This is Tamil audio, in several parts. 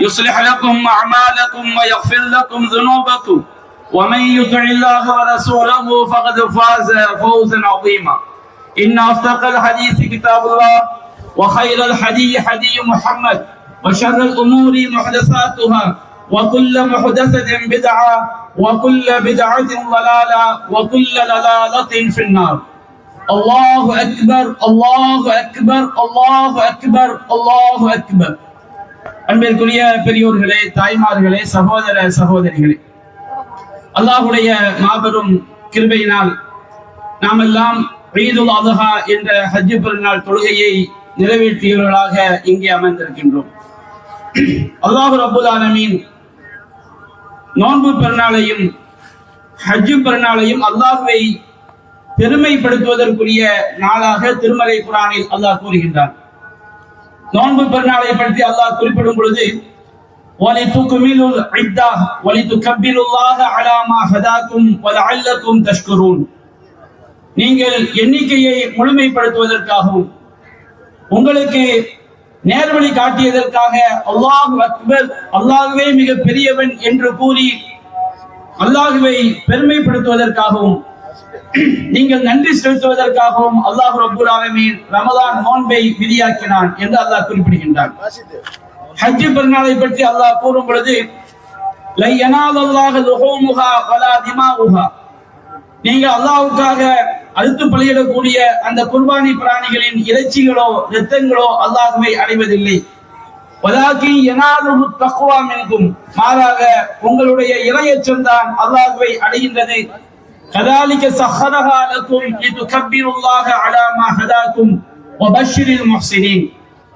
يصلح لكم أعمالكم ويغفر لكم ذنوبكم. ومن يطع الله ورسوله فقد فاز فوزا عظيما. إن أصدق الحديث كتاب الله وخير الحديث حديث محمد وشر الأمور محدثاتها وكل محدثة بدعة وكل بدعة ضلالة وكل ضلالة في النار. الله أكبر الله أكبر الله أكبر الله أكبر. அன்பிற்குரிய பெரியோர்களே தாய்மார்களே சகோதர சகோதரிகளே அல்லாஹுடைய மாபெரும் கிருபையினால் நாம் எல்லாம் ஈதுல் அதுஹா என்ற ஹஜ்ஜு பெருநாள் தொழுகையை நிறைவேற்றியவர்களாக இங்கே அமர்ந்திருக்கின்றோம். அல்லாஹு ரபுல் ஆலமீன் நோன்பு பெருநாளையும் ஹஜ்ஜு பெருநாளையும் அல்லாஹுவை பெருமைப்படுத்துவதற்குரிய நாளாக திருமலை குரானில் அல்லாஹ் கூறுகின்றான். நோன்பு பெருநாளை பற்றி அல்லாஹ் குறிப்பிடும் பொழுது وَلِتُكْمِلُوا الْعِدَّةَ وَلِتُكَبِّرُوا اللَّهَ عَلَى مَا هَدَاكُمْ وَلَعَلَّكُمْ تَشْكُرُونَ நீங்கள் எண்ணிக்கையை முழுமைப்படுத்துவதற்காகவும் உங்களுக்கு நேர்வழி காட்டியதற்காக அல்லாஹ் அக்பர் அல்லாஹுவே மிக பெரியவன் என்று கூறி அல்லாஹுவை பெருமைப்படுத்துவதற்காகவும் நீங்கள் நன்றி செலுத்துவதற்காகவும் அல்லாஹ் ரபுல் ஆலமீன் ரமலான் நோன்பை விதியாக்கினான் என்று அல்லாஹ் குறிப்பிடுகின்றான். ஹஜ் பெருநாளை பற்றி அல்லாஹ் கூறும் பொழுது லை யனால் நீங்க அல்லாஹ்வுக்காக அழுத்து பலியிடக்கூடிய அந்த குர்பானி பிராணிகளின் இறைச்சிகளோ ரத்தங்களோ அல்லாஹ்வை அடைவதில்லை. மாறாக உங்களுடைய இறையச்சம் தான் அல்லாஹுவை அடைகின்றது. كذلك سخرها لكم لتكبروا الله على ما هداكم وبشر المحسنين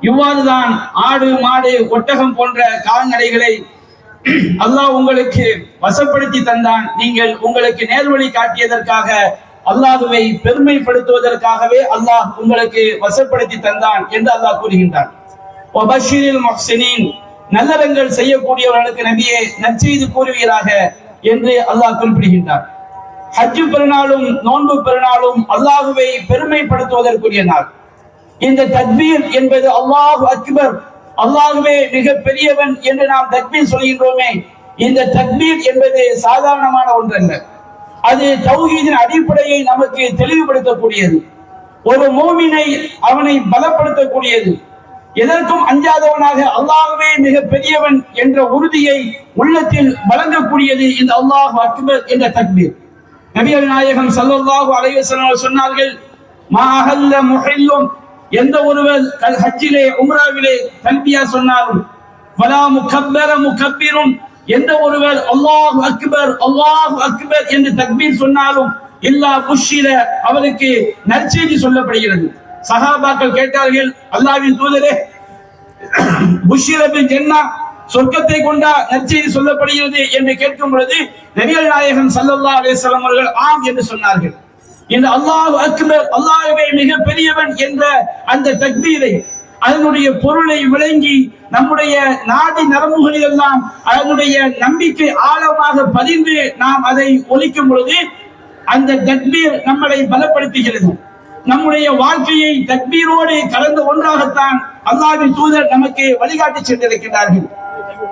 இவ்வாறுதான் ஆடு மாடு ஒட்டகம் போன்ற கால்நடைகளை அல்லாஹ் உங்களுக்கு வசப்படுத்தி தந்தான் நீங்கள் உங்களுக்கு நேர்வழி காட்டியதற்காக அல்லாஹுவை பெருமைப்படுத்துவதற்காகவே அல்லாஹ் உங்களுக்கு வசப்படுத்தி தந்தான் என்று அல்லாஹ் கூறுகின்றான் வபஷிரில் முஹ்சினீன் நல்லறங்கள் செய்யக்கூடியவர்களுக்கு நபியே நற்செய்தி கூறுவீராக என்று அல்லாஹ் குறிப்பிடுகின்றார் ஹஜ்ஜு பெருநாளும் நோன்பு பெருநாளும் அல்லாஹுவை பெருமைப்படுத்துவதற்குரிய நாள். இந்த தக்பீர் என்பது அல்லாஹு அக்பர் அல்லாஹுவே மிக பெரியவன் என்று நாம் தக்பீர் சொல்கின்றோமே. இந்த தக்பீர் என்பது சாதாரணமான ஒன்றல்ல. அது தௌஹீதின் அடிப்படையை நமக்கு தெளிவுபடுத்தக்கூடியது. ஒரு மோமினை அவனை பலப்படுத்தக்கூடியது. எதற்கும் அஞ்சாதவனாக அல்லாஹுவே மிக பெரியவன் என்ற உறுதியை உள்ளத்தில் வழங்கக்கூடியது இந்த அல்லாஹ் அக்பர் என்ற தக்பீர். நபிகள் நாயகம் சல்லல்லாஹு அலைஹி சொன்னார்கள் மாஹல்ல முஹில்லும். எந்த ஒருவர் கல் ஹஜ்ஜிலே உம்ராவிலே தல்பியா சொன்னாலும் வலா முகப்பர முகப்பிரும். எந்த ஒருவர் அல்லாஹ் அக்பர் அல்லாஹ் அக்பர் என்று தக்பீர் சொன்னாலும் இல்லா புஷில அவருக்கு நற்செய்தி சொல்லப்படுகிறது. சஹாபாக்கள் கேட்டார்கள் அல்லாவின் தூதரே புஷிரபின் ஜென்னா சொர்க்கத்தை கொண்டா நற்செய்தி சொல்லப்படுகிறது என்று கேட்கும் பொழுது நபிகள் நாயகன் சல்லல்லா அலிஸ்லாம் அவர்கள் ஆம் என்று சொன்னார்கள். இந்த அல்லாஹ் அக்பர் அல்லாஹுவே மிக பெரியவன் என்ற அந்த தக்பீரை அதனுடைய பொருளை விளங்கி நம்முடைய நாடி நரம்புகளில் எல்லாம் அதனுடைய நம்பிக்கை ஆழமாக பதிந்து நாம் அதை ஒலிக்கும் பொழுது அந்த தக்பீர் நம்மளை பலப்படுத்துகிறது. நம்முடைய வாழ்க்கையை தக்பீரோடு கலந்த ஒன்றாகத்தான் அல்லாஹ்வின் தூதர் நமக்கு வழிகாட்டி சென்றிருக்கிறார்கள்.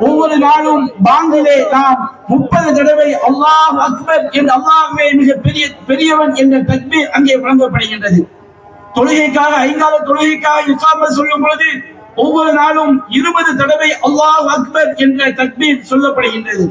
ஒவ்வொரு நாளும் பாங்கிலே நாம் முப்பது தடவை அல்லாஹ் அக்பர் என்று அல்லாஹ்வே மிக பெரிய பெரியவன் என்ற தக்பீர் அங்கே வழங்கப்படுகின்றது. தொழுகைக்காக ஐந்தாவது தொழுகைக்காக இக்காமல் சொல்லும் பொழுது ஒவ்வொரு நாளும் இருபது தடவை அல்லாஹ் அக்பர் என்ற தக்பீர் சொல்லப்படுகின்றது.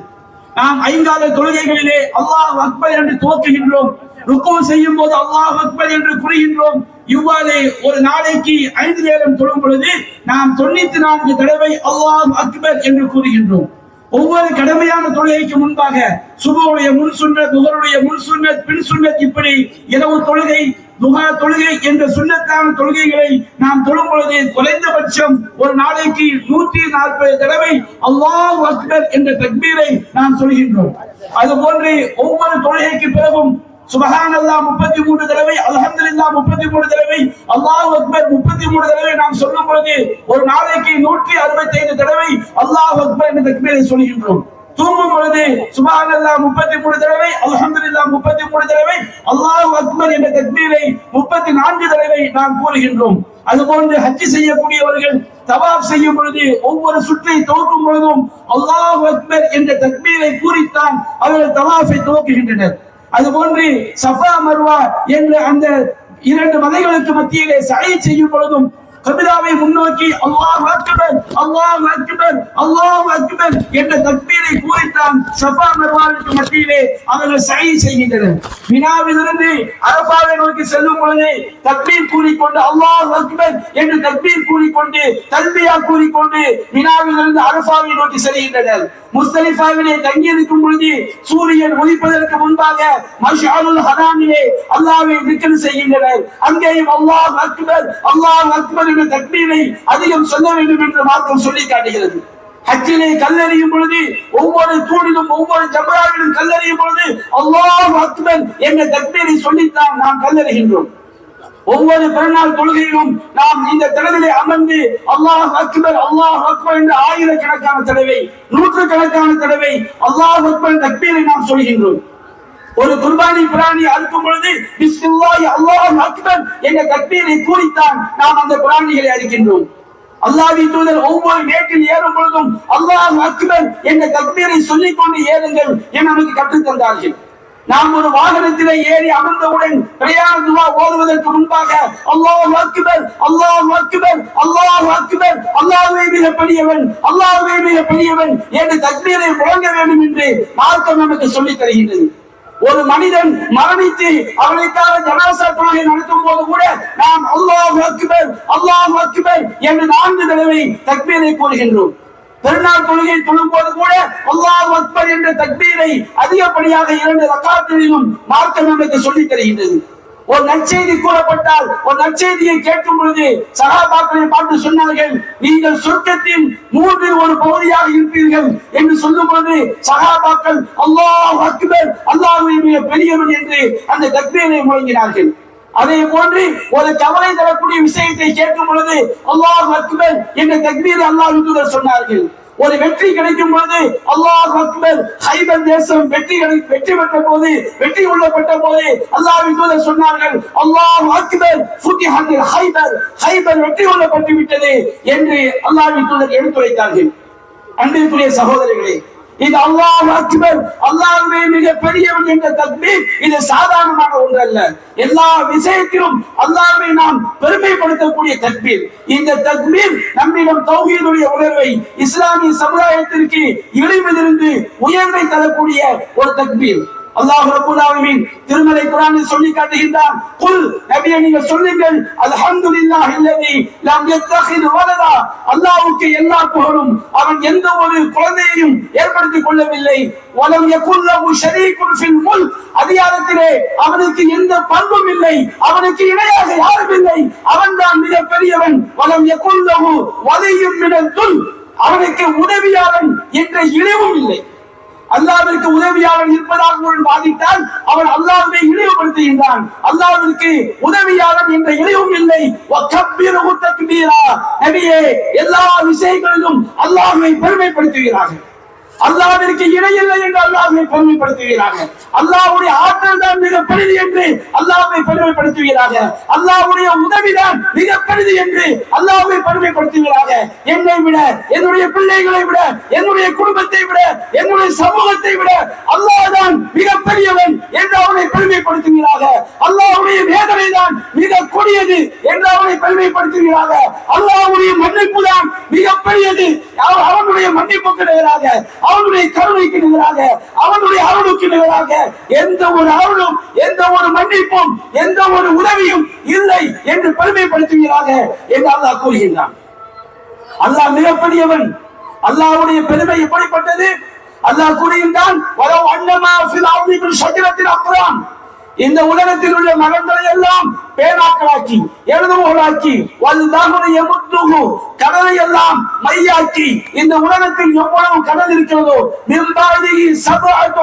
நாம் ஐந்தால தொழுகைகளிலே அல்லாஹ் அக்பர் என்று துவக்குகின்றோம் ருக்கோ செய்யும் போது அல்லாஹ் அக்பர் என்று கூறுகின்றோம் இவ்வாறு ஒரு நாளைக்கு ஐந்து நேரம் தொழும் பொழுது நாம் தொண்ணூத்தி நான்கு தடவை அல்லாஹ் அக்பர் என்று கூறுகின்றோம். ஒவ்வொரு கடமையான தொழுகைக்கு முன்பாக சுபவுடைய முன் சுன்னத் துகருடைய முன் சுன்னத் பின் சுன்னத் இப்படி இரவு தொழுகை துகா தொழுகை என்ற சுன்னத்தான தொழுகைகளை நாம் தொழும் பொழுது குறைந்தபட்சம் ஒரு நாளைக்கு நூற்றி நாற்பது தடவை அல்லாஹ் அக்பர் என்ற தக்பீரை நாம் சொல்கின்றோம். அது போன்று ஒவ்வொரு தொழுகைக்கு பிறகும் சுபஹான் அல்லாஹ் முப்பத்தி மூன்று தடவை அல்ஹம்துலில்லாஹ் முப்பத்தி மூணு தடவை அல்லாஹ் அக்பர் முப்பத்தி மூணு தடவை நாம் சொல்லும் பொழுது ஒரு நாளைக்கு நூற்றி அறுபத்தி ஐந்து தடவை அல்லாஹ் அக்பர் என்ற தக்பீரை சொல்கின்றோம். தூங்கும் பொழுது சுபஹான் அல்லாஹ் முப்பத்தி மூணு தடவை அல்ஹம்துலில்லாஹ் முப்பத்தி மூணு தடவை அல்லாஹ் அக்பர் என்ற தக்பீரை முப்பத்தி நான்கு தடவை நாம் கூறுகின்றோம். அதுபோன்று ஹஜ் செய்யக்கூடியவர்கள் தவாப் செய்யும் பொழுது ஒவ்வொரு சுற்றை துவக்கும் பொழுதும் அல்லாஹ் அக்பர் என்ற தக்பீரை கூறித்தான் அவர்கள் தவாஃபை துவக்குகின்றனர். அதுபோன்று சஃபா மர்வா என்ற அந்த இரண்டு மலைகளுக்கு மத்தியிலே சடை செய்யும் பொழுதும் கபிலாவை முன்னோக்கி அல்லாஹ் அக்பர் அல்லாஹ் அக்பர் அல்லாஹ் அக்பர் என்ற தக்பீரை கூறித்தான் சஃபா மர்வாவுக்கு மத்தியிலே அவர்கள் சை செய்கின்றனர். வினாவிலிருந்து அரபாவை நோக்கி செல்லும் பொழுது தக்பீர் கூறிக்கொண்டு அல்லாஹ் அக்பர் என்று தக்பீர் கூறிக்கொண்டு தல்பியா கூறிக்கொண்டு வினாவிலிருந்து அரபாவை நோக்கி செல்கின்றனர். முஸ்தலிஃபாவிலே தங்கியிருக்கும் பொழுது சூரியன் உதிப்பதற்கு முன்பாக மஷாருல் ஹராமிலே அல்லாவை திக்ர் செய்கின்றனர். அங்கேயும் அல்லாஹ் அக்பர் அல்லாஹ் அக்பர் என்ற தக்பீரை அதிகம் சொல்ல வேண்டும் என்று மார்க்கம் சொல்லி காட்டுகிறது. ஹஜ்ஜிலே கல்லறியும் பொழுது ஒவ்வொரு தூணிலும் ஒவ்வொரு ஜபராவிலும் கல்லறியும் பொழுது அல்லாஹ் அக்பர் என்ற தக்பீரை சொல்லித்தான் நாம் கல்லறிகின்றோம். ஒவ்வொரு பிறநாள் தொழுகையிலும் நாம் இந்த திறனிலே அமர்ந்து அல்லாஹ் அக்பர் அல்லாஹ் அக்பர் என்று ஆயிரக்கணக்கான தடவை நூற்று கணக்கான தடவை அல்லாஹ் அக்பர் தக்பீரை நாம் சொல்கின்றோம். ஒரு குர்பானி பிராணி அறுக்கும் பொழுது பிஸ்மில்லாஹி அல்லாஹ் அக்பர் என்ற தக்பீரை கூறித்தான் நாம் அந்த பிராணிகளை அறுக்கின்றோம். அல்லாஹி தூதர் ஒவ்வொரு மேட்டில் ஏறும் பொழுதும் அல்லாஹ் அக்பர் என்ற தக்பீரை சொல்லிக் கொண்டு ஏறுங்கள் என நமக்கு கற்றுத்தந்தார்கள். நாம் ஒரு வாகனத்திலே ஏறி அமர்ந்தவுடன் பிரயாண துவா ஓதுவதற்கு முன்பாக அல்லாஹ் அக்பர் அல்லாஹ் அக்பர் அல்லாஹ் அக்பர் அல்லாஹ்வே மிக பெரியவன் அல்லாஹ்வே மிக பெரியவன் என்று தக்பீரை முழங்க வேண்டும் என்று மார்க்கம் நமக்கு சொல்லித் தருகின்றது. ஒரு மனிதன் மரணித்து அவனுக்காக ஜனாசா தொழுகை நடத்தும் போது கூட நாம் அல்லாஹ் அக்பர் அல்லாஹ் அக்பர் என்று நான்கு தடவை தக்பீரை கூறுகின்றோம். பெருநாள் தொழுகை தொழும் போது கூட அல்லாஹ் அக்பர் என்ற தக்பீரை அதிகப்படியாக இரண்டு ரக்காத்திலும் மார்க்கம் நமக்கு சொல்லித் தருகின்றது. ஒரு நற்செய்தி கூறப்பட்டால் ஒரு நற்செய்தியை கேட்கும் பொழுது சகாபாக்களை பார்த்து சொன்னார்கள் நீங்கள் சொர்க்கத்தின் மூன்றில் ஒரு பகுதியாக இருப்பீர்கள் என்று சொல்லும் பொழுது சகாபாக்கள் அல்லாஹ் அக்பர் அல்லாஹ் மிக பெரியவன் என்று அந்த தக்பீரை முழங்கினார்கள். அதே போன்று ஒரு கவலை தரக்கூடிய விஷயத்தை கேட்கும் பொழுது அல்லாஹ் அக்பர் என்ற தக்பீரை அல்லாஹ் சொன்னார்கள். ஒரு வெற்றி கிடைக்கும் போது அல்லாஹ் அக்பர் ஹைபர் தேசம் வெற்றி வெற்றி பெற்ற போது வெற்றி கொள்ளப்பட்ட போது அல்லாஹ் தூதர் சொன்னார்கள் அல்லாஹ் அக்பர் ஹைபர் ஹைபர் வெற்றி கொள்ளப்பட்டு விட்டது என்று அல்லாஹ்வின் தூதர் எடுத்துரைத்தார்கள். அன்பிற்குரிய சகோதரர்களே இது அல்லாஹ் அக்பர் அல்லாஹ்வே மிக பெரியவன் என்ற தக்பீர் இது சாதாரணமான ஒன்று அல்ல எல்லா விஷயத்திலும் அல்லாஹ்வை நாம் பெருமைப்படுத்தக்கூடிய தக்பீர். இந்த தக்பீர் நம்மிடம் தௌஹீதுடைய உணர்வை இஸ்லாமிய சமுதாயத்திற்கு இழிவிலிருந்து உயர்வை தரக்கூடிய ஒரு தக்பீர். அல்லாஹ் ரபுல் ஆலமீன் திருமலை குரானில் சொல்லி காட்டுகின்றான். குல் நபியே நீங்க சொல்லுங்கள் அல்ஹம்துலில்லாஹி அல்லதி லம் யத்தஹிது வலதா. அல்லாஹ்வுக்கு எல்லா புகழும் அவன் எந்த ஒரு குழந்தையையும் ஏற்படுத்திக் கொள்ளவில்லை. வலம் யகுல் லஹு ஷரீகுன் ஃபில் முல்க். அதிகாரத்திலே அவனுக்கு எந்த பண்பும் இல்லை அவனுக்கு இணையாக யாரும் இல்லை. அவன்தான் மிக பெரியவன் வலம் யகுல் லஹு வலியும் மினல் துல் அவனுக்கு உதவியாளன் என்ற இழிவும் இல்லை. அல்லாவிற்கு உதவியாளன் இருப்பதாக வாதிட்டால் அவன் அல்லாஹ்வை இழிவுபடுத்துகின்றான். அல்லாவிற்கு உதவியாளன் என்ற இழிவும் இல்லை. நபியே எல்லா விஷயங்களிலும் அல்லாஹை பெருமைப்படுத்துகிறார்கள். அல்லாவிற்கு இணையில்லை என்று அல்லாஹை பெருமைப்படுத்துகிறார்கள் அல்லாவுடைய ஆற்றல் தான் மிகப்பெரிது என்று அல்லாவை பெருமைப்படுத்துகிறார்கள் அல்லாவுடைய உதவிதான் மிகப்பெரிது என்று அல்லாவை பெருமைப்படுத்துகிறார்கள் என்னை விட என்னுடைய பிள்ளைகளை விட என்னுடைய குடும்பத்தை விட என்னுடைய சமூகத்தை விட அல்லாஹ் தான் மிகப்பெரியவன் என்று அவனை பெருமைப்படுத்துகிறார்கள் அல்லாவுடைய வேதனை தான் மிக கொடியது என்று அவனை பெருமைப்படுத்துகிறார்கள் அல்லாவுடைய மன்னிப்பு தான் மிகப்பெரியது அவனுடைய மன்னிப்பு கிடையாது அவனுடைய கருணைக்கு நிகராக அவனுடைய அருளுக்கு நிகராக எந்த ஒரு அருளும் எந்த ஒரு மன்னிப்பும் எந்த ஒரு உதவியும் இல்லை என்று பெருமைப்படுத்துகிறாக என்று அல்லாஹ் கூறுகின்றான். அல்லாஹ் மிகப்பெரியவன். அல்லாஹ்வுடைய பெருமை எப்படிப்பட்டது? அல்லாஹ் கூறுகின்றான் வலவ் அன்னமா ஃபில் அர்தி மின் ஷஜரத்தின் இந்த உலகத்தில் உள்ள மரங்களை எல்லாம் பேனாக்களாக்கி எழுதுகோளாக்கி வல்தாகுனை எமுத்துகு கடலை எல்லாம் மையாக்கி இந்த உலகத்தில் எவ்வளவு கடல் இருக்கிறதோ மிம்பாதி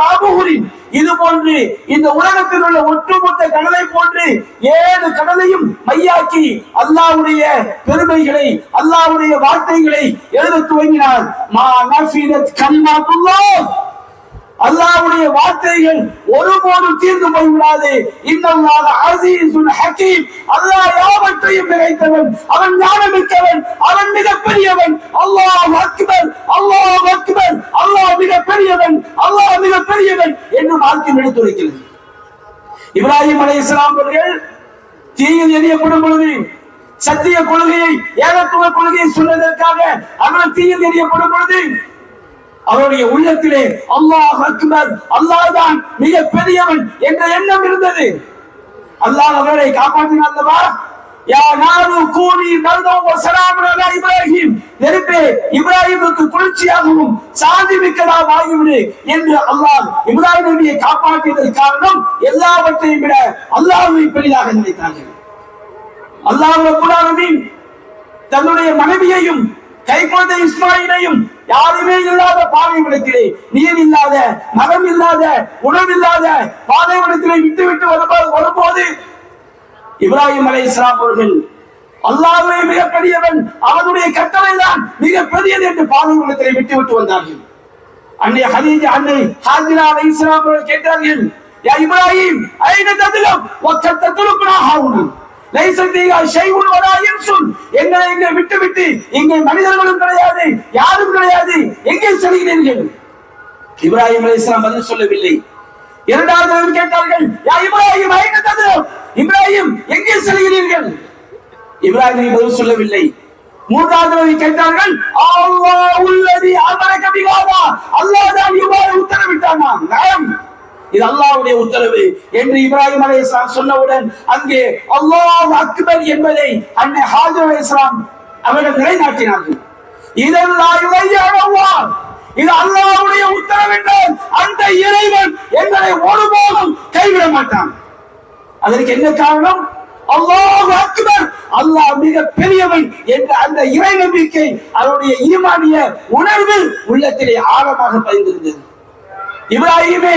அபுகுரின் இது போன்று இந்த உலகத்தில் உள்ள ஒட்டுமொத்த கடலை போன்று ஏழு கடலையும் மையாக்கி அல்லாவுடைய பெருமைகளை அல்லாவுடைய வார்த்தைகளை எழுத துவங்கினார். மா நஃபிரத் கலிமாத்துல்லாஹ் அல்லாஹ்வுடைய வார்த்தைகள் ஒருபோதும் தீர்ந்து போய்விடாது. இன்னல்லாஹ் அஸீஸுல் ஹக்கீம் அல்லாஹ் யாவற்றையும் நிறைத்தவன் அவன் ஞானமிக்கவன் அவன் மிகப்பெரியவன். அல்லாஹ் அக்பர் அல்லாஹ் அக்பர். அல்லாஹ் மிகப்பெரியவன் அல்லாஹ் மிகப்பெரியவன் என்று வார்த்தை எடுத்துரைக்கிறது. இப்ராஹிம் அலைஹிஸ்ஸலாம் அவர்கள் தீயில் எரியப்படும் பொழுது சத்திய கொள்கையை ஏகத்துவ கொள்கையை சொன்னதற்காக அவர் தீயில் எரியப்படும் பொழுது அவருடைய உள்ளத்திலே அல்லாஹ் அக்பர் அல்லாஹ் தான் மிக பெரியவன் என்ற எண்ணம் இருந்தது. அல்லாஹ் அவரை காப்பாற்றினார் அல்லவா? யா நாரு கூனி பல்தம் வசலாமன் அலா இப்ராஹிம். நெருப்பே இப்ராஹிமுக்கு குளிர்ச்சியாகவும் சாந்தி மிக்கதா ஆகிவிடு என்று அல்லாஹ் இப்ராஹிம் நபியை காப்பாற்றியதற்கு காரணம் எல்லாவற்றையும் விட அல்லாஹ்வை பெரிதாக நினைத்தார்கள். அல்லாஹ் ரப்பல் தன்னுடைய மனைவியையும் கைக்குழந்தை இஸ்மாயிலையும் யாருமே இல்லாத பாலைவனத்திலே நீர் இல்லாத மரம் இல்லாத உணவில்லாத பாலைவனத்திலே விட்டு விட்டு வரும்போது வரும்போது இப்ராஹிம் அலை இஸ்லாம் அவர்கள் அல்லாவே மிகப்பெரியவன் அவனுடைய கட்டளை தான் மிகப்பெரியது என்று பாலைவனத்திலே விட்டு விட்டு வந்தார்கள். அன்னை ஹதீஜா அன்னை ஹாஜிரா அலை இஸ்லாம் அவர்கள் கேட்டார்கள் யா இப்ராஹிம் ஐன ததுலம் வக்கத்த துலுக்குனா ஹாவுனா எங்களை இங்கே விட்டு விட்டு இங்கே மனிதர்களும் கிடையாது யாரும் கிடையாது. எங்கே செல்கிறீர்கள்? இப்ராஹிம் அலைஹிஸ்ஸலாம் பதில் சொல்லவில்லை. இரண்டாவது கேட்டார்கள் யா இப்ராஹிம் இப்ராஹிம் எங்கே செல்கிறீர்கள்? இப்ராஹிம் பதில் சொல்லவில்லை. மூன்றாவது கேட்டார்கள் அல்லாஹ் உள்ளதி அமரக பிகாதா அல்லாஹ் தான் இவ்வாறு உத்தரவிட்டானா? நயம். இது அல்லாவுடைய உத்தரவு என்று இப்ராஹிம் அலைஹிஸ்ஸலாம் சொன்னவுடன் அங்கே அல்லாஹ் அக்பர் என்பதை அன்னை ஹாஜர் அலைஹிஸ்ஸலாம் அவர்கள் நிலைநாட்டினார்கள். இதெல்லாம் இது அல்லாவுடைய உத்தரவு என்றால் அந்த இறைவன் எங்களை ஒருபோதும் கைவிட மாட்டான். அதற்கு என்ன காரணம்? அல்லாஹ் அக்பர். அல்லாஹ் மிக பெரியவன் என்ற அந்த இறை நம்பிக்கை அவருடைய ஈமானிய உணர்வு உள்ளத்திலே ஆழமாக பதிந்திருந்தது. இப்ராஹிமே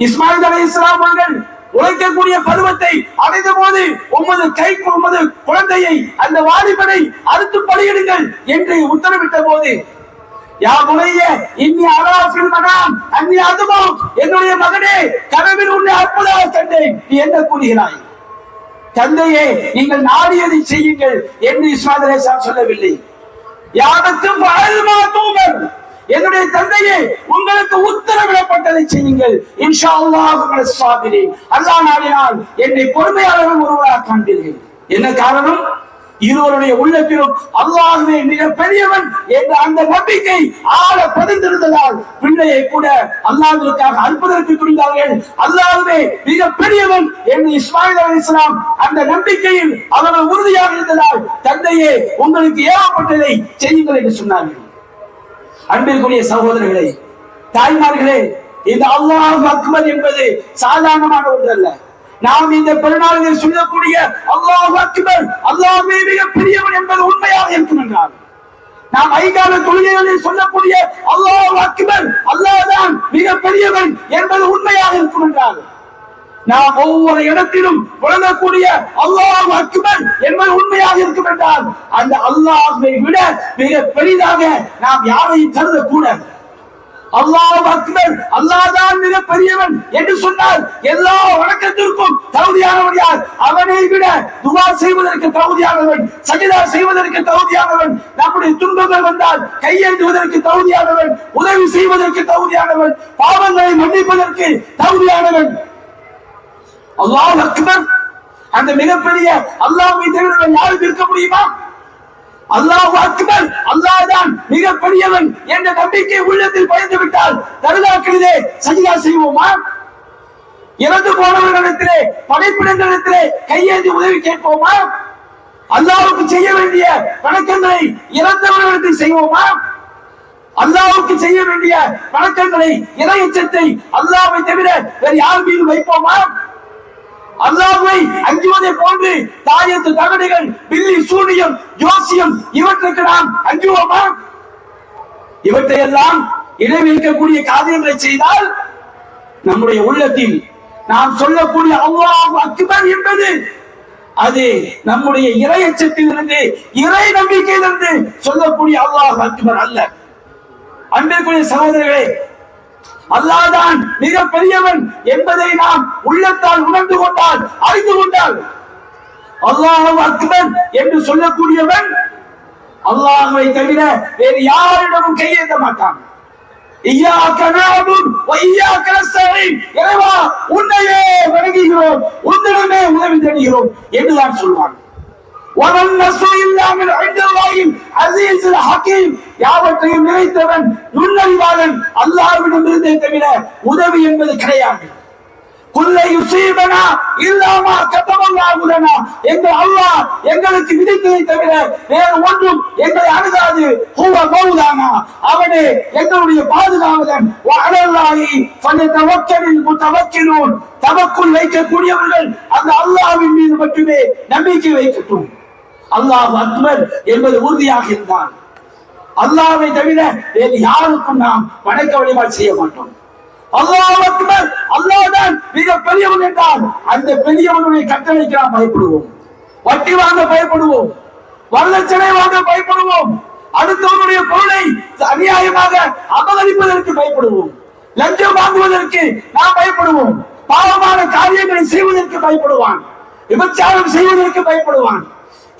இஸ்மாயில் அலை இஸ்லாம் அவர்கள் உழைக்கக்கூடிய பருவத்தை அடைந்த போது உமது கை உமது குழந்தையை அந்த வாலிபனை அறுத்து பலியிடுங்கள் என்று உத்தரவிட்ட போது யா முனைய இன்னி அலாஃபில் மகாம் அன்னி அதுமோ என்னுடைய மகனே கனவில் உன்னை அற்புதமாக கண்டேன். நீ என்ன கூறுகிறாய்? தந்தையே நீங்கள் நாடியதை செய்யுங்கள் என்று இஸ்மாயில் சொல்லவில்லை. யாருக்கும் பகல் தூவர் என்னுடைய தந்தையே உங்களுக்கு உத்தரவிடப்பட்டதை செய்யுங்கள். இன்ஷா அல்லாஹ் சாபிரி அல்லாஹ் நாடினால் என்னை பொறுமையாளர்கள் ஒருவராக காண்பீர்கள். என்ன காரணம்? இருவருடைய உள்ளத்திலும் அல்லாஹுவே மிக பெரியவன் என்ற அந்த நம்பிக்கை ஆழ பதிந்திருந்ததால் பிள்ளையை கூட அல்லாஹ்விற்காக அற்புதற்கு துணிந்தார்கள். அல்லாஹ்வே மிக பெரியவன் என்று இஸ்மாயில் அலைஹிஸ்ஸலாம் அந்த நம்பிக்கையில் அவர்கள் உறுதியாக இருந்ததால் தந்தையே உங்களுக்கு ஏவப்பட்டதை செய்யுங்கள் என்று சொன்னார்கள். அன்பிற்குரிய சகோதரர்களே தாய்மார்களே இந்த அல்லாஹ் அக்பர் என்பது சாதாரணமான ஒன்று அல்ல நாம் இந்த பெருநாளில் சொல்லக்கூடிய அல்லாஹ் அக்பர் அல்லாஹ்வே மிக பெரியவன் என்பது உண்மையாக இருக்கும் என்றால் நாம் ஐகால தொழுகைகளில் சொல்லக்கூடிய அல்லாஹ் அக்பர் அல்லாஹ் தான் மிக பெரியவன் என்பது உண்மையாக இருக்கும் என்றால் நாம் ஒவ்வொரு இடத்திலும் வழங்கக்கூடிய அல்லாஹ் அக்பர் என்பது உண்மையாக இருக்கும் என்றால் அந்த அல்லாஹை விட மிக பெரிதாக நாம் யாரையும் கருதக்கூடாது. அல்லாஹ் அக்பர் அல்லாஹ் தான் மிக பெரியவன் என்று சொன்னால் எல்லா வணக்கத்திற்கும் தகுதியானவன் யார்? அவனை விட துவா செய்வதற்கு தகுதியானவன் சஜிதா செய்வதற்கு தகுதியானவன் நம்முடைய துன்பங்கள் வந்தால் கையெழுதுவதற்கு தகுதியானவன் உதவி செய்வதற்கு தகுதியானவன் பாவங்களை மன்னிப்பதற்கு தகுதியானவன். அல்லாஹ் அக்பர். அந்த மிகப்பெரிய அல்லாஹ் தவிர யாரும் இருக்க முடியுமா? அல்லாஹ் அக்பர் அல்லாஹ் தான் மிக பெரியவன் என்ற நம்பிக்கை உள்ளத்தில் பயந்து விட்டால் தருதாக்களிலே சஜிதா செய்வோமா? இறந்து போனவர்களிடத்திலே படைப்பிடங்களிடத்திலே கையேந்தி உதவி கேட்போமா? அல்லாவுக்கு செய்ய வேண்டிய வணக்கங்களை இறந்தவர்களிடத்தில் செய்வோமா? அல்லாவுக்கு செய்ய வேண்டிய வணக்கங்களை இறையச்சத்தை அல்லாவை தவிர வேறு யார் மீது வைப்போமா? அல்லாஹ்வை அஞ்சுவதை போன்று தாயத்து தகடுகள் பில்லி சூனியம் ஜோசியம் இவற்றுக்கு நாம் அஞ்சுவோமா? இவற்றையெல்லாம் இடைவிக்கக்கூடிய காரியங்களை செய்தால் நம்முடைய உள்ளத்தில் நாம் சொல்லக்கூடிய அல்லாஹ் அக்பர் என்பது அது நம்முடைய இறையச்சத்திலிருந்து இறை நம்பிக்கையிலிருந்து சொல்லக்கூடிய அல்லாஹ் அக்பர் அல்ல. அன்பிற்குரிய சகோதரர்களே அல்லாதான் மிக பெரியவன் என்பதை நாம் உள்ளத்தால் உணர்ந்து கொண்டால் அறிந்து கொண்டால் அல்லாஹ் அக்பர் என்று சொல்லக்கூடியவன் அல்லாஹ்வை தவிர வேறு யாரிடமும் கையேற்ற மாட்டான். உன்னையே வணங்குகிறோம் உன்னிடமே உதவி தேடுகிறோம் என்று சொல்வான். வமன் ஹக்கீம் யாவற்றையும் நினைத்தவன் நுண்ணறிவாளன் அல்லாஹ்விடமிருந்தே தவிர உதவி என்பது கிடையாது. குல்லை யுசீபனா இல்லாமா கத்தமல்லா லனா எங்கள் அல்லாஹ் எங்களுக்கு விதித்ததை தவிர வேறு ஒன்றும் எங்களை அணுகாது. ஹுவ மௌலானா. அவனே எங்களுடைய பாதுகாவலன். வ அலல்லாஹி ஃபலதவக்கலில் முத்தவக்கிலூன் தவக்குள் வைக்கக்கூடியவர்கள் அந்த அல்லாஹ்வின் மீது மட்டுமே நம்பிக்கை வைக்கட்டும். அல்லாஹ் அக்பர் என்பது உறுதியாக இருந்தான். அல்லாவை தவிர வேறு யாருக்கும் நாம் வணக்க வழிபாடு செய்ய மாட்டோம். அல்லாஹ் அக்பர் அல்லாஹ் தான் மிக பெரியவன் என்றால் அந்த பெரியவனுடைய கட்டளைக்கு நாம் பயப்படுவோம். வட்டி வாங்க பயப்படுவோம். வரதட்சணை வாங்க பயப்படுவோம். அடுத்தவனுடைய பொருளை அநியாயமாக அபகரிப்பதற்கு பயப்படுவோம். லஞ்சம் வாங்குவதற்கு நாம் பயப்படுவோம். பாவமான காரியங்களை செய்வதற்கு பயப்படுவான். விபச்சாரம் செய்வதற்கு பயப்படுவான்.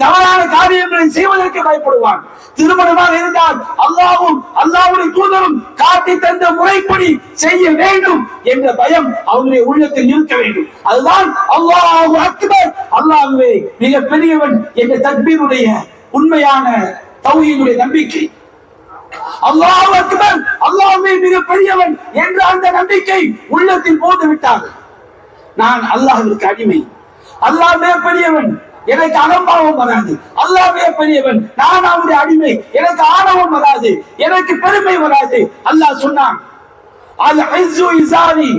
தவறான காரியங்களை செய்வதற்கு பயப்படுவான். திருமணமாக இருந்தால் அல்லாவும் அல்லாவுடைய தூதரும் காட்டி தந்த முறைப்படி செய்ய வேண்டும் என்ற பயம் அவனுடைய உள்ளத்தில் இருக்க வேண்டும். அதுதான் அல்லாஹ் அக்பர். அல்லாஹ்வே மிக பெரியவன் என்ற தக்பீருடைய உண்மையான தௌஹீதுடைய நம்பிக்கை. அல்லாஹ் அக்பர் அல்லாஹ்வே மிக பெரியவன் என்ற அந்த நம்பிக்கை உள்ளத்தில் போந்து விட்டார் நான் அல்லாஹ்விற்கு அடிமை. அல்லாஹ் மிக பெரியவன் எனக்கு அகம்பாவம் வராது. அல்லாவே பெரியவன் நான் அவருடைய அடிமை. எனக்கு ஆணவம் வராது. எனக்கு பெருமை வராது. அல்லாஹ் சொன்னான் அல் ஐசு இசாரி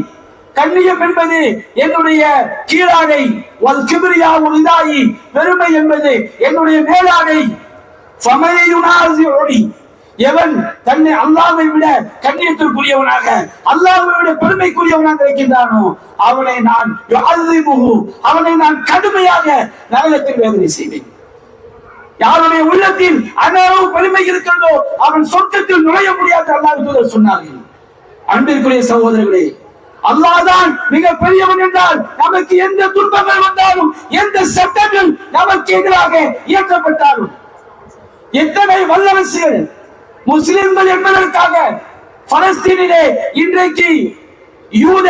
கண்ணியம் என்பது என்னுடைய கீழாடை. வல் கிபிரியா இதாயி பெருமை என்பது என்னுடைய மேலாடை. சமையுனாசி ஒளி எவன் தன்னை அல்லாவை விட கண்ணியத்திற்குரியவனாக அல்லாவை விட பெருமைக்குரியவனாக இருக்கின்றானோ அவனை நான் அவனை நான் கடுமையாக நரகத்தில் வேதனை செய்வேன். யாருடைய உள்ளத்தில் அனளவு பெருமை இருக்கிறதோ அவன் சொர்க்கத்தில் நுழைய முடியாது அல்லாஹ் சொன்னார்கள். அன்பிற்குரிய சகோதரர்களே அல்லாதான் மிக பெரியவன் என்றால் நமக்கு எந்த துன்பங்கள் வந்தாலும் எந்த சட்டங்கள் நமக்கு எதிராக இயற்றப்பட்டாலும் எத்தனை வல்லரசுகள் முஸ்லிம்கள் என்பதற்காக பலஸ்தீனிலே இன்றைக்கு யூத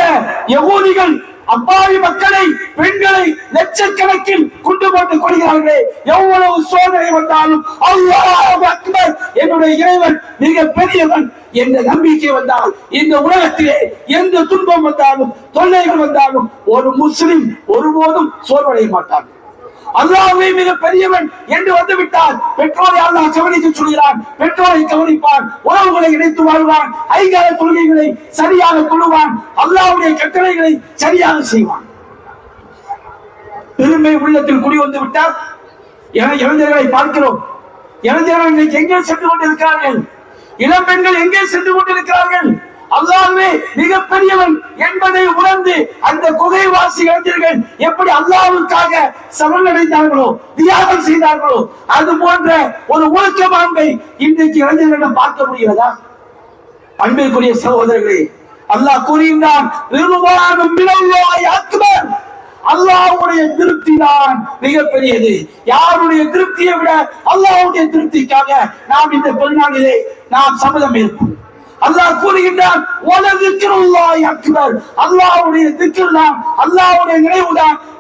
யகூதிகள் அப்பாவி மக்களை பெண்களை லட்சக்கணக்கில் குண்டு போட்டு கொள்கிறார்களே. எவ்வளவு சோதனை வந்தாலும் அக்பர் என்னுடைய இறைவன் மிக பெரியவன் என்ற நம்பிக்கை வந்தால் இந்த உலகத்திலே எந்த துன்பம் வந்தாலும் தொல்லைகள் வந்தாலும் ஒரு முஸ்லிம் ஒருபோதும் சோர்வடைய மாட்டார்கள் அல்லாவே மிக பெரியவன் என்று வந்துவிட்டால் பெற்றோரை அல்லாஹ் கவனிக்க சொல்கிறான். பெற்றோரை கவனிப்பான். உறவுகளை இணைத்து வாழ்வான். ஐகார கொள்கைகளை சரியாக கொள்ளுவான் அல்லாவுடைய கட்டளைகளை சரியாக செய்வான். பெருமை உள்ளத்தில் குடி வந்து விட்டால் என இளைஞர்களை பார்க்கிறோம். இளைஞர்கள் எங்கே சென்று கொண்டிருக்கிறார்கள்? இளம் பெண்கள் எங்கே சென்று கொண்டிருக்கிறார்கள்? அல்லாஹ்வே மிக பெரியவன் என்பதை உணர்ந்து அந்த குகைவாசி இளைஞர்கள் எப்படி அல்லாஹ்வுக்காக சமநடைந்தார்களோ தியாகம் செய்தார்களோ அது போன்ற ஒரு ஒழுக்க மாண்பை இன்றைக்கு இளைஞர்களிடம் பார்க்க முடிகிறதா? அன்பிற்குரிய சகோதரர்களே அல்லாஹ் கூறுகின்றான் "ரிதுவானும் அக்பர்." அல்லாஹ்வுடைய திருப்தி தான் மிகப்பெரியது. யாருடைய திருப்தியை விட அல்லாவுடைய திருப்திக்காக நாம் இந்த பெருநாளிலே நாம் சம்மதம் இருப்போம் அல்லாஹ் கூறுகின்றான் "வலதிக்ருல்லாஹி அக்பர்." அல்லாஹ்வுடைய திக்ர் தான் அல்லாஹ்வுடைய நினைவு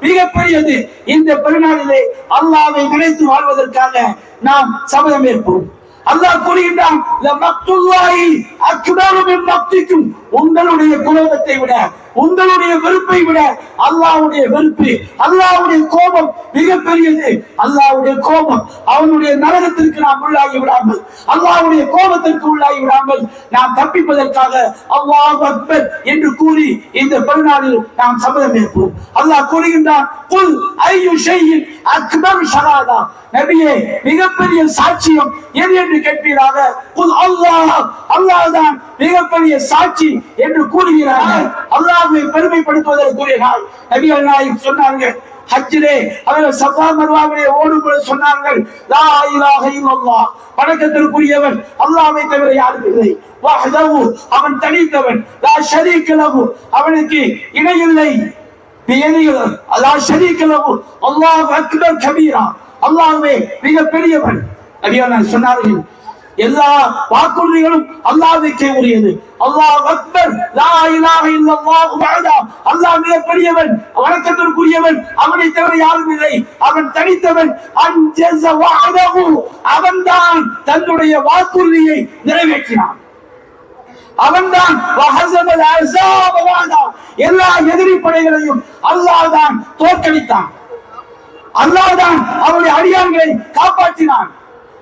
மிகப்பெரியது இந்த பெருநாளிலே அல்லாவை நினைத்து வாழ்வதற்காக நாம் சபதம் ஏற்போம் அல்லாஹ் கூறுகின்றான் அக்பரும் அக்பரு மக்திக்கும்." உங்களுடைய குலோகத்தை விட உங்களுடைய வெறுப்பை விட அல்லாவுடைய வெறுப்பு அல்லாவுடைய கோபம் மிகப்பெரியது. அல்லாவுடைய கோபம் அவனுடைய நரகத்திற்கு நாம் உள்ளாகி விடாமல் அல்லாவுடைய கோபத்திற்கு உள்ளாகி விடாமல் நாம் தப்பிப்பதற்காக அல்லாஹ் அக்பர் என்று கூறி இந்த பெருநாளில் நாம் சபதம் ஏற்போம். அல்லாஹ் கூறுகின்றான் குல் ஐயு ஷையின் அக்பர் ஷகாதா நபியே மிகப்பெரிய சாட்சியம் எது என்று கேட்பீராக? குல் அல்லாஹ். அல்லாஹ் தான் மிகப்பெரிய சாட்சி. என்று கூறுகிறார்கள். அல்லாஹ்வை பெருமைப்படுத்துவதற்குரிய நாள். நபிகள் நாயகம் சொன்னாங்க ஹஜ்ஜிலே அவர்கள் சஃபா மர்வாவிலே ஓடும்போது சொன்னார்கள் லா இலாஹ இல்லல்லாஹ். வணக்கத்திற்குரியவன் அல்லாஹ்வை தவிர யாரும் இல்லை. வஹ்தஹு. அவன் தனித்தவன் லா ஷரீக லஹு. அவனுக்கு இணையில்லை பியதிகள் லா ஷரீக லஹு. அல்லாஹ் அக்பர் கபீரா. அல்லாஹ்வே மிக பெரியவன் நபிகள் சொன்னார்கள் எல்லா வாக்குறுதிகளும் அல்லாஹ்வுக்கே உரியது. அல்லாஹ் அக்பர். லா இலாஹ இல்லல்லாஹு வஹதா. அல்லாஹ் மிக பெரியவன் வணக்கத்திற்குரியவன் அவனை தவிர யாரும் இல்லை. அவன் தனித்தவன். அன்ஜஸ வஹதஹு. அவன்தான் தன்னுடைய வாக்குறுதியை நிறைவேற்றினான். அவன்தான் எல்லா எதிரி படைகளையும் அல்லாஹ் தான் தோற்கடித்தான். அல்லாஹ் தான் அவருடைய அடியான்களை காப்பாற்றினான்.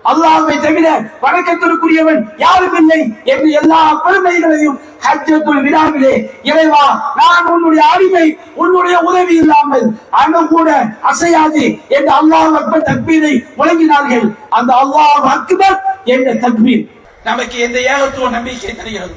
அல்லாஹ்வை தவிர வணக்கத்திற்குரியவன் யாரும் இல்லை என்று எல்லா பெருமைகளையும் ஹஜ்ஜத்துல் விழாவிலே இறைவா நான் உன்னுடைய அடிமை உன்னுடைய உதவி இல்லாமல் அணு கூட அசையாது என்று அல்லாஹ் அக்பர் தக்பீரை முழங்கினார்கள் அந்த அல்லாஹ் அக்பர் என்ற தக்பீர். நமக்கு எந்த ஏகத்துவ நம்பிக்கை தருகிறது.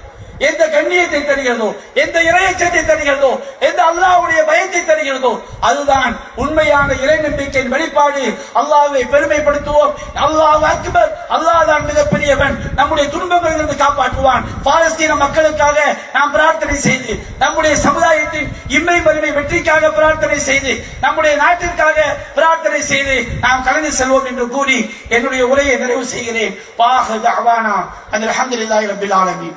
எந்த கண்ணியத்தை தருகிறதோ எந்த இறையச்சத்தை தருகிறதோ எந்த அல்லாவுடைய பயத்தை தருகிறதோ அதுதான் உண்மையான இறை நம்பிக்கையின் வெளிப்பாடு. அல்லாவை பெருமைப்படுத்துவோம். அல்லாஹ் அக்பர் அல்லாஹ் தான் மிகப்பெரியவன். நம்முடைய துன்பங்களிலிருந்து காப்பாற்றுவான். பாலஸ்தீன மக்களுக்காக நாம் பிரார்த்தனை செய்து நம்முடைய சமுதாயத்தின் இம்மை வலிமை வெற்றிக்காக பிரார்த்தனை செய்து நம்முடைய நாட்டிற்காக பிரார்த்தனை செய்து நாம் கலந்து செல்வோம் என்று கூறி என்னுடைய உரையை நிறைவு செய்கிறேன். பாஹ அவானா அந்த அஹமதுல்லாஹி ரபில் ஆலமீன்.